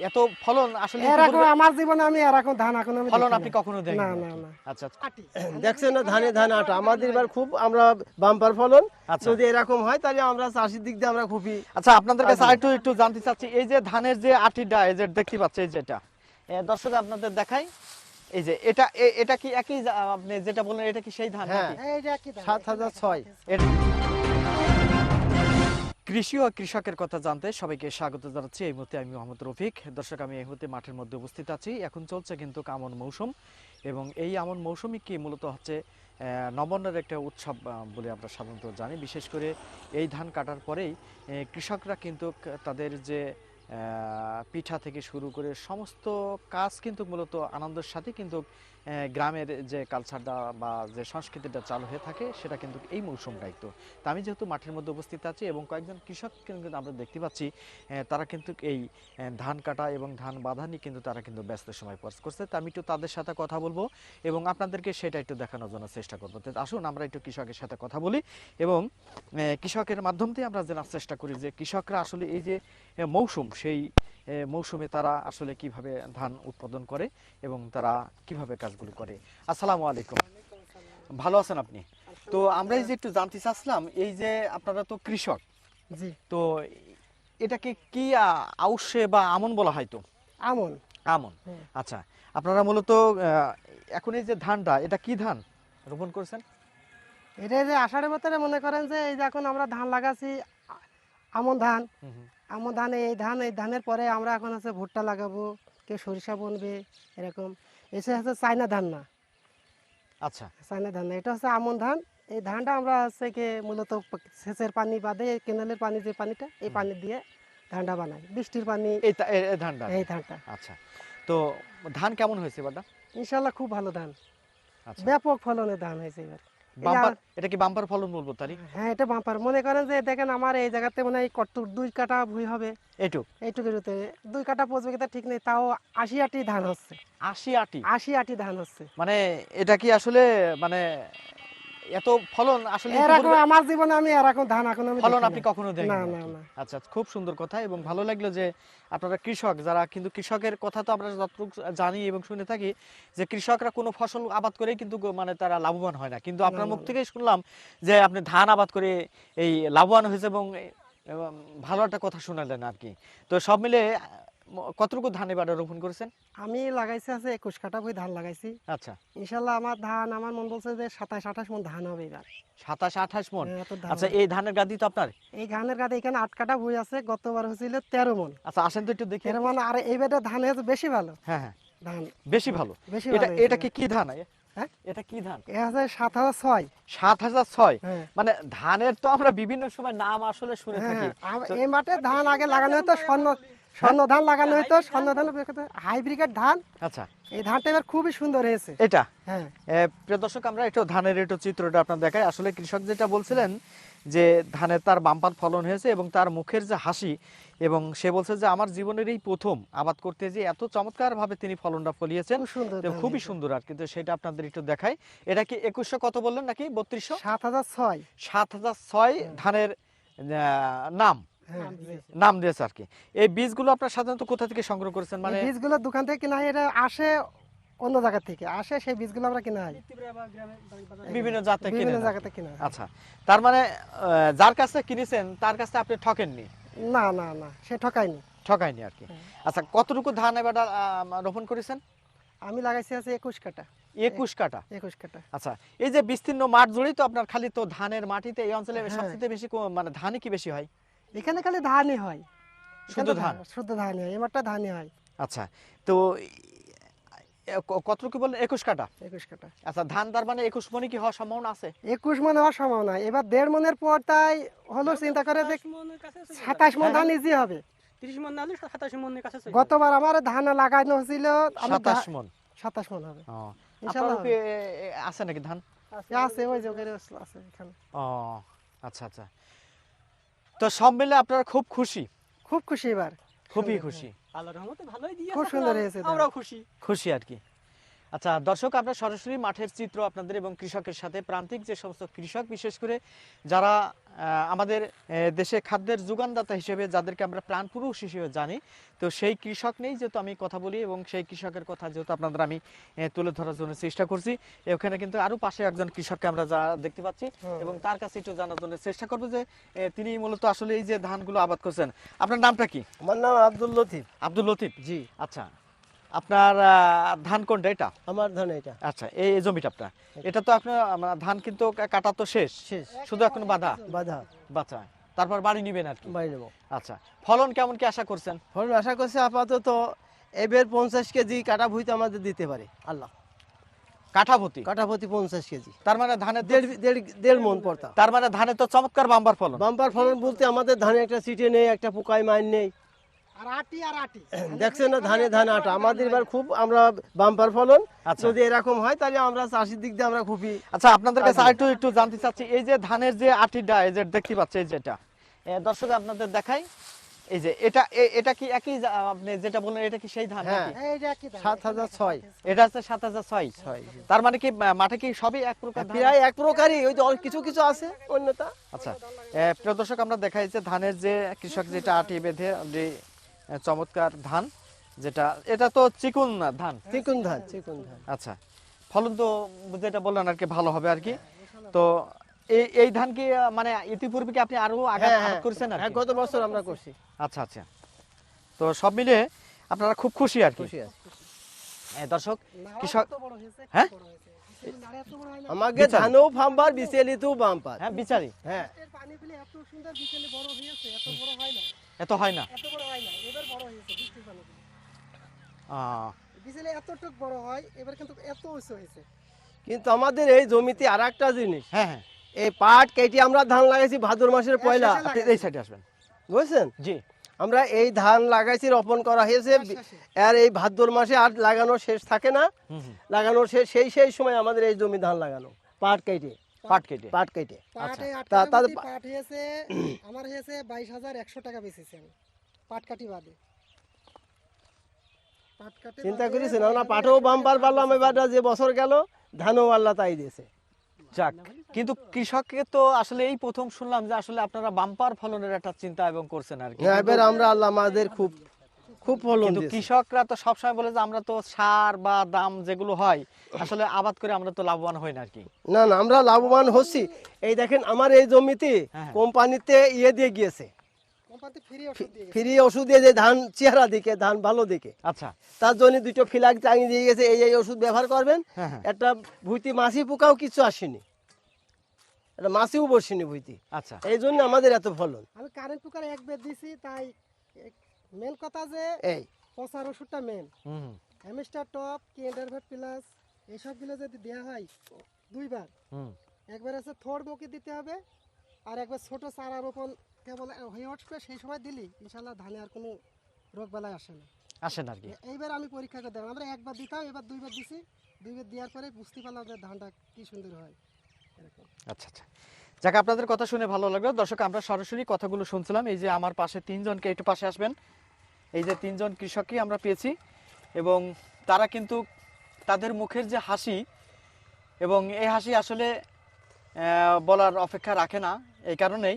এত ফলন আসলে এরকম আমার জীবনে আমি এরকম ধান এখন আমি ফলন আপনি কখনো দেখেন না না না। আচ্ছা আচ্ছা। দেখছেন না ধানে ধান আটা। আমাদের এবার খুব আমরা বাম্পার ফলন। আচ্ছা। যদি এরকম হয় তাহলে আমরা চাষির দিক দিয়ে আমরা খুবই আচ্ছা আপনাদের কাছে আরেকটু একটু জানতে চাচ্ছি এই যে ধানের যে আটিটা এই যে দেখতে পাচ্ছি এই যেটা। দর্শক আপনাদের দেখাই। এই যে এটা এটা কি একই আপনি যেটা বললেন এটা কি সেই ধান হ্যাঁ। নাকি? এইটা কি ধান? সাত হাজার ছয়। এর- কৃষি ও কৃষকের কথা জানতে সবাইকে স্বাগত জানাচ্ছি। এই মুহূর্তে আমি মোহাম্মদ রফিক। দর্শক, আমি এই মুহূর্তে মাঠের মধ্যে উপস্থিত আছি। এখন চলছে কিন্তু আমন মৌসুম এবং এই আমন মৌসুমই কি মূলত হচ্ছে নবান্নের একটা উৎসব বলে আমরা সাধারণত জানি। বিশেষ করে এই ধান কাটার পরেই কৃষকরা কিন্তু তাদের যে পিঠা থেকে শুরু করে সমস্ত কাজ কিন্তু মূলত আনন্দের সাথে কিন্তু গ্রামের যে কালচারটা বা যে সংস্কৃতিটা চালু হয়ে থাকে, সেটা কিন্তু এই মৌসুমটাই তো তা আমি যেহেতু মাঠের মধ্যে উপস্থিত আছি এবং কয়েকজন কৃষক কিন্তু আমরা দেখতে পাচ্ছি তারা কিন্তু এই ধান কাটা এবং ধান বাঁধা নিয়ে কিন্তু তারা কিন্তু ব্যস্ত সময় পাস করছে। তা আমি একটু তাদের সাথে কথা বলব এবং আপনাদেরকে সেটা একটু দেখানোর জন্য চেষ্টা করব। তো আসুন, আমরা একটু কৃষকের সাথে কথা বলি এবং কৃষকের মাধ্যম দিয়ে আমরা জানার চেষ্টা করি যে কৃষকরা আসলে এই যে মৌসুম, সেই মৌসুমে তারা আসলে কীভাবে ধান উৎপাদন করে এবং তারা কীভাবে কাজগুলো করে। আসসালামু আলাইকুম। ভালো আছেন আপনি? তো আমরা এই যে একটু জানতে চাচ্ছিলাম এই যে আপনারা তো কৃষক। জি। তো এটাকে কি আউশে বা আমন বলা হয় তো? আমন। আমন। আচ্ছা আপনারা মূলত এখন এই যে ধানটা এটা কি ধান রোপণ করেছেন? এটা যে আষাঢ়ের ভিতরে মনে করেন যে এই যে এখন আমরা ধান লাগাচ্ছি আ- আমন ধান। আমন ধান এই ধান এই ধানের পরে আমরা এখন আছে ভুট্টা লাগাবো কেউ সরিষা বনবে এরকম। এসে হচ্ছে চায়না ধান না। আচ্ছা। চায়না ধান না এটা হচ্ছে আমন ধান। এই ধানটা আমরা হচ্ছে কি মূলত সেচের পানি বাদে কেনালের পানি যে পানিটা এই পানি দিয়ে ধানটা বানাই। বৃষ্টির পানি। এই এই- এই ধানটা? এই ধানটা। আচ্ছা। তো ধান কেমন হয়েছে এবারটা ইনশাল্লাহ খুব ভালো ধান। আচ্ছা। ব্যাপক ফলনের ধান হয়েছে এবার। এই বাম্পার এটা কি বাম্পার ফলন বলব তারি? হ্যাঁ এটা বাম্পার। মনে করেন যে দেখেন আমার এই জায়গাতে মনে হয় কত দুই কাটা ভুই হবে। এইটুক? এইটুকুর ভিতরে। দুই কাটা পচবে কিনা ঠিক নেই তাও আশি আটি ধান হচ্ছে। আশি আটি আশি আটি ধান হচ্ছে। মানে এটা কি আসলে মানে এত ফলন আসলে এরকম আমার জীবনে আমি এরকম ধান এখন আমি ফলন আপনি কখনো দেখেন না না না। আচ্ছা খুব সুন্দর কথা এবং ভালো লাগল যে আপনারা কৃষক যারা কিন্তু কৃষকের কথা তো আমরা যতটুকু জানি এবং শুনে থাকি যে কৃষকরা কোনো ফসল আবাদ করে কিন্তু মানে তারা লাভবান হয় না। কিন্তু আপনার মুখ। থেকেই শুনলাম যে আপনি ধান আবাদ করে এই লাভবান হয়েছে এবং ভালো একটা কথা শোনালেন আর কি। তো সব মিলে কতটুকু ধান এবারে রোপণ করেছেন? আমি লাগাইছি আছে একুশ কাটা বই ধান লাগাইছি। আচ্ছা। ইনশাল্লাহ আমার ধান আমার মন বলছে যে সাতাশ আঠাশ মন ধান হবে এবার। সাতাশ আঠাশ মন? হ্যাঁ, আচ্ছা এই ধানের গাদি তো আপনার? এই ধানের গাদে এখানে আট কাটা বই আছে গতবার হয়েছিল তেরো মন। আচ্ছা আসেন তো একটু দেখি। তেরো মন আর এইবারে ধান হয়েছে বেশি ভালো। হ্যাঁ হ্যাঁ। ধান। বেশি ভালো। বেশি এটা এটা কি কি ধান? হ্যাঁ? এটা কি ধান? হ্যাঁ। মানে ধানের তো আমরা বিভিন্ন সময় নাম আসলে শুনে হ্যাঁ, থাকি। এই মাঠে ধান আগে লাগানো হতো স্বর্ণ ধান লাগানো হতো স্বর্ণ ধান হাইব্রিকেট ধান। আচ্ছা। এই ধানটা এবার খুবই সুন্দর হয়েছে। এটা? হ্যাঁ। প্রিয় দর্শক আমরা একটু ধানের একটু চিত্রটা আপনার দেখাই। আসলে কৃষক যেটা বলছিলেন যে ধানের তার বাম্পার ফলন হয়েছে এবং তার মুখের যে হাসি এবং সে বলছে যে আমার জীবনের এই প্রথম আবাদ করতে যে এত চমৎকার ভাবে তিনি ফলনটা ফলিয়েছেন খুবই সুন্দর আর কিন্তু সেটা আপনাদের একটু দেখাই। এটা কি একুশশো কত বললেন নাকি? বত্রিশশো? সাত হাজার ছয়। সাত হাজার ছয় ধানের আহ, নাম। হ্যাঁ। নাম দিয়েছে। আর কি। এই বীজগুলো আপনার সাধারণত কোথা থেকে সংগ্রহ করেছেন? মানে বীজগুলো দোকান থেকে কিনা এটা আসে অন্য জায়গা থেকে। আসে সেই বীজগুলো আমরা কিনা হয়। বিভিন্ন জাতে বিভিন্ন কিনা আচ্ছা তার মানে যার কাছে কিনেছেন তার কাছে আপনি ঠকেননি? না না না সে ঠকায়নি। ঠকায়নি আর কি। হ্যাঁ। আচ্ছা কতটুকু ধান এবার রোপণ করেছেন? আমি লাগাইছি আছে একুশ কাটা একুশ কাটা একুশ কাটা আচ্ছা এই যে বিস্তীর্ণ মাঠ জুড়েই তো আপনার খালি তো ধানের মাটিতে এই অঞ্চলে হ্যাঁ। সবচেয়ে বেশি মানে ধানই কি বেশি হয়? এখানে খালি ধানই হয়। শুধু ধান? শুদ্ধ ধানই হয় এবারটা ধানই হয়। আচ্ছা তো এ- ক- বললেন? একুশ কাটা একুশ কাটা আচ্ছা ধান তার মানে একুশ মনে কি হওয়ার সম্ভাবনা আছে? একুশ মনে হওয়ার সম্ভাবনা। এবার দেড় মনের পর তাই হলো চিন্তা করে যে সাতাশ মন ধান ইজি হবে। তিরিশ মন না হলে সাতাশ মনের কাছে গতবার আমার ধান লাগানো হয়েছিল সাতাশ মন সাতাশ মন হবে। আছে নাকি ধান? আছে ওই যে আছে এখানে। ও আচ্ছা আচ্ছা। তো সব মিলে আপনারা খুব খুশি। খুব খুশি এবার। খুবই খুশি। আল্লাহর রহমতে ভালোই দিয়ে খুব সুন্দর হয়েছে। আমরাও খুশি। খুশি আর কি। আচ্ছা দর্শক আমরা সরাসরি মাঠের চিত্র আপনাদের এবং কৃষকের সাথে প্রান্তিক যে সমস্ত কৃষক বিশেষ করে যারা আমাদের দেশে খাদ্যের যোগানদাতা হিসেবে যাদেরকে আমরা প্রাণপুরুষ হিসেবে জানি তো সেই কৃষক নেই যেহেতু আমি কথা বলি এবং সেই কৃষকের কথা যেহেতু আপনাদের আমি তুলে ধরার জন্য চেষ্টা করছি ওখানে কিন্তু আরও পাশে একজন কৃষককে আমরা যা দেখতে পাচ্ছি এবং তার কাছে একটু জানার জন্য চেষ্টা করব যে তিনি মূলত আসলে এই যে ধানগুলো আবাদ করছেন আপনার নামটা কি? আমার নাম আব্দুল লতিফ। আব্দুল লতিফ? জি। আচ্ছা। আপনার ধান কোনটা এটা? আমার ধান এটা। আচ্ছা এই জমিটা আপনার এটা। তো আপনার ধান কিন্তু কাটা তো শেষ। শেষ। শুধু এখন বাধা? বাধা। বাচ্চা তারপর বাড়ি নিবেন আর কি? বাড়ি নেব। আচ্ছা ফলন কেমন কি আশা করছেন? ফলন আশা করছি আপাতত এবার পঞ্চাশ কেজি কাটা ভুইতে আমাদের দিতে পারে আল্লাহ। কাঠাভতি কাটা প্রতি পঞ্চাশ কেজি। তার মানে ধানের দেড় দেড় দেড় মন পড়তা। তার মানে ধানে তো চমৎকার বাম্বার ফলন। বাম্পার ফলন বলতে আমাদের ধানে একটা সিটে নেই একটা পোকায় মাইন নেই। দেখছেন না ধানে ধান আটা। আমাদের এবার খুব আমরা বাম্পার ফলন। আচ্ছা। যদি এরকম হয় তাহলে আমরা চাষির দিক দিয়ে আমরা খুবই আচ্ছা আপনাদের কাছে। আরেকটু একটু জানতে চাচ্ছি এই যে ধানের যে আটিটা এই যে দেখতে পাচ্ছি এই যেটা। দর্শক আপনাদের দেখাই। এই যে এটা এটা কি একই আপনি যেটা বললেন এটা কি সেই ধান হ্যাঁ। নাকি? এইটা কি সাত হাজার ছয়। এটা হচ্ছে সাত হাজার ছয়। ছয়। তার মানে কি মাঠে কি সবই এক প্রকার প্রায় এক প্রকারই ওই যে কিছু কিছু আছে অন্যতা আচ্ছা। প্রিয় দর্শক আমরা দেখাই যে ধানের যে কৃষক যেটা আটি বেঁধে চমৎকার ধান যেটা এটা তো চিকুন না ধান? চিকুন ধান চিকুন ধান। আচ্ছা ফলন তো যেটা বললেন আর কি ভালো হবে আর কি। তো এই এই ধান কি মানে ইতিপূর্বে কি আপনি আরও আঘাত হ্যাঁ, হ্যাঁ। করেছেন আর হ্যাঁ, গত বছর আমরা করছি। আচ্ছা আচ্ছা। তো সব মিলে আপনারা খুব খুশি আর কি? খুশি আছি। এ, দর্শক কৃষক হ্যাঁ? আমাকে বিচারি। ধানও ফাম্বার বিচেলিতেও বাম্পার। হ্যাঁ বিচারি। হ্যাঁ। পানি পেলে এত সুন্দর বিকেলে বড় হয়েছে এত বড় হয় না। এত হয় না। এত বড় হয় না এবার বড় হয়েছে বৃষ্টির এতটুক বড় হয় এবার কিন্তু এত উঁচু হয়েছে। কিন্তু আমাদের এই জমিতে আর একটা জিনিস হ্যাঁ হ্যাঁ। এই পাট কেটে আমরা ধান লাগাইছি ভাদ্র মাসের পয়লা। আপনি এই সাইডে আসবেন। বুঝছেন? জি। আমরা এই ধান লাগাইছি রোপণ করা হয়েছে। আর এই ভাদ্র মাসে আর লাগানো শেষ থাকে না। লাগানোর শেষ সেই সেই সময় আমাদের এই জমি ধান লাগানো পাট কেটে। পাট কেটে। পাট কেটে। পাটে আট তা- তাদের পাট হয়েছে আমার হয়েছে বাইশ হাজার একশো টাকা বেচেছি আমি পাট কাটি বাদে। পাট কাটি চিন্তা আমরা পাটেও বাম্পার পারলাম এবার যে বছর গেল ধানও আল্লাহ তাই দিয়েছে। যাক কিন্তু কৃষককে তো আসলে এই প্রথম শুনলাম যে আসলে আপনারা বাম্পার ফলনের একটা চিন্তা এবং করছেন আর কি। হ্যাঁ, এবার আমরা আল্লাহ আমাদের খুব খুব ফলন কিন্তু কৃষকরা তো সবসময় বলে যে আমরা তো সার বা দাম যেগুলো হয় আসলে আবাদ করে আমরা তো লাভবান হই না আর কি। না না আমরা লাভবান হচ্ছি। এই দেখেন আমার এই জমিতে হ্যাঁ। কোম্পানিতে ইয়ে দিয়ে গিয়েছে। কোম্পানিতে ফ্রি ওষুধ দিয়ে গেছে। ফ্রি ওষুধ দিয়ে যে ধান চেহারা দিকে ধান ভালো দিকে। আচ্ছা। তার জন্য দুটো ফিলাক টাঙিয়ে দিয়ে গেছে এই এই ওষুধ ব্যবহার করবেন। হ্যাঁ হ্যাঁ। একটা ভুইতি মাছি পোকাও কিছু আসেনি। একটা মাছিও বসেনি ভুইতি। আচ্ছা। এই জন্য আমাদের এত ফলন। আমি কারেন্ট কুকার এক বেদ দিছি তাই মেন কথা যে এই। পচার ওষুধটা মেন হ্যামিস্টার টপ কেন্ডারভেট প্লাস এইসবগুলো যদি দেওয়া হয় দুইবার একবার আছে থোড় মুখে দিতে হবে আর একবার ছোট চারা রোপণ কেবল হয়ে উঠবে সেই সময় দিলি ইনশাল্লাহ ধানে আর কোনো রোগ বেলায় আসে না। আসেন আর কি। এইবার আমি পরীক্ষা করে দেখলাম আমরা একবার দিতাম এবার দুইবার দিছি দুইবার দেওয়ার পরে বুঝতে পারলাম যে ধানটা কি সুন্দর হয়। আচ্ছা আচ্ছা। যাক, আপনাদের কথা শুনে ভালো লাগল। দর্শক, আমরা সরাসরি কথাগুলো শুনছিলাম। এই যে আমার পাশে তিনজনকে একটু পাশে আসবেন। এই যে তিনজন কৃষকই আমরা পেয়েছি এবং তারা কিন্তু তাদের মুখের যে হাসি এবং এই হাসি আসলে বলার অপেক্ষা রাখে না এই কারণেই।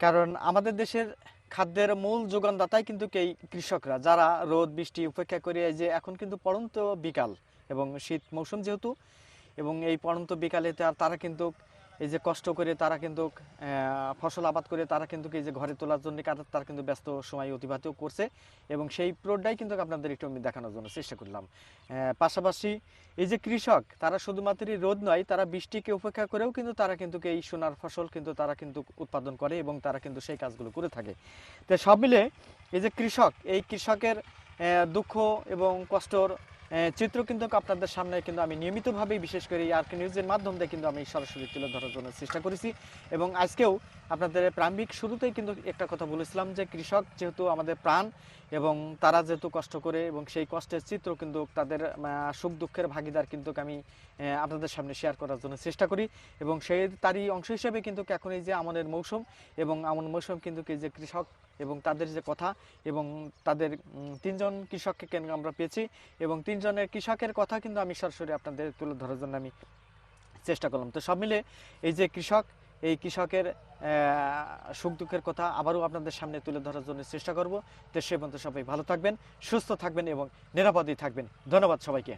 কারণ আমাদের দেশের খাদ্যের মূল যোগানদাতাই কিন্তু এই কৃষকরা, যারা রোদ, বৃষ্টি উপেক্ষা করে এই যে এখন কিন্তু পড়ন্ত বিকাল এবং শীত মৌসুম যেহেতু এবং এই পড়ন্ত বিকালে তার- কিন্তু এই যে কষ্ট করে তারা কিন্তু ফসল আবাদ করে তারা কিন্তু এই যে ঘরে তোলার জন্য তারা কিন্তু ব্যস্ত সময় অতিবাহিত করছে এবং সেই প্রোডাই কিন্তু আপনাদের একটু আমি দেখানোর জন্য চেষ্টা করলাম। পাশাপাশি এই যে কৃষক, তারা শুধুমাত্রই রোদ নয়, তারা বৃষ্টিকে উপেক্ষা করেও কিন্তু তারা কিন্তু এই সোনার ফসল কিন্তু তারা কিন্তু উৎপাদন করে এবং তারা কিন্তু সেই কাজগুলো করে থাকে। তো সব মিলে এই যে কৃষক, এই কৃষকের দুঃখ এবং কষ্টর চিত্র কিন্তু আপনাদের সামনে কিন্তু আমি নিয়মিতভাবেই বিশেষ করে আর কে নিউজের মাধ্যম কিন্তু আমি সরাসরি তুলে ধরার জন্য চেষ্টা করেছি। এবং আজকেও আপনাদের প্রারম্ভিক শুরুতেই কিন্তু একটা কথা বলেছিলাম যে কৃষক যেহেতু আমাদের প্রাণ এবং তারা যেহেতু কষ্ট করে এবং সেই কষ্টের চিত্র কিন্তু তাদের সুখ দুঃখের ভাগিদার কিন্তু আমি আপনাদের সামনে শেয়ার করার জন্য চেষ্টা করি। এবং সেই তারই অংশ হিসেবে কিন্তু এখন এই যে আমনের মৌসুম এবং আমন মৌসুম কিন্তু এই যে কৃষক এবং তাদের যে কথা এবং তাদের তিনজন কৃষককে কেন আমরা পেয়েছি এবং তিনজনের কৃষকের কথা কিন্তু আমি সরাসরি আপনাদের তুলে ধরার জন্য আমি চেষ্টা করলাম। তো সব মিলে এই যে কৃষক, এই কৃষকের সুখ দুঃখের কথা আবারও আপনাদের সামনে তুলে ধরার জন্য চেষ্টা করব। তো সে পর্যন্ত সবাই ভালো থাকবেন, সুস্থ থাকবেন এবং নিরাপদেই থাকবেন। ধন্যবাদ সবাইকে।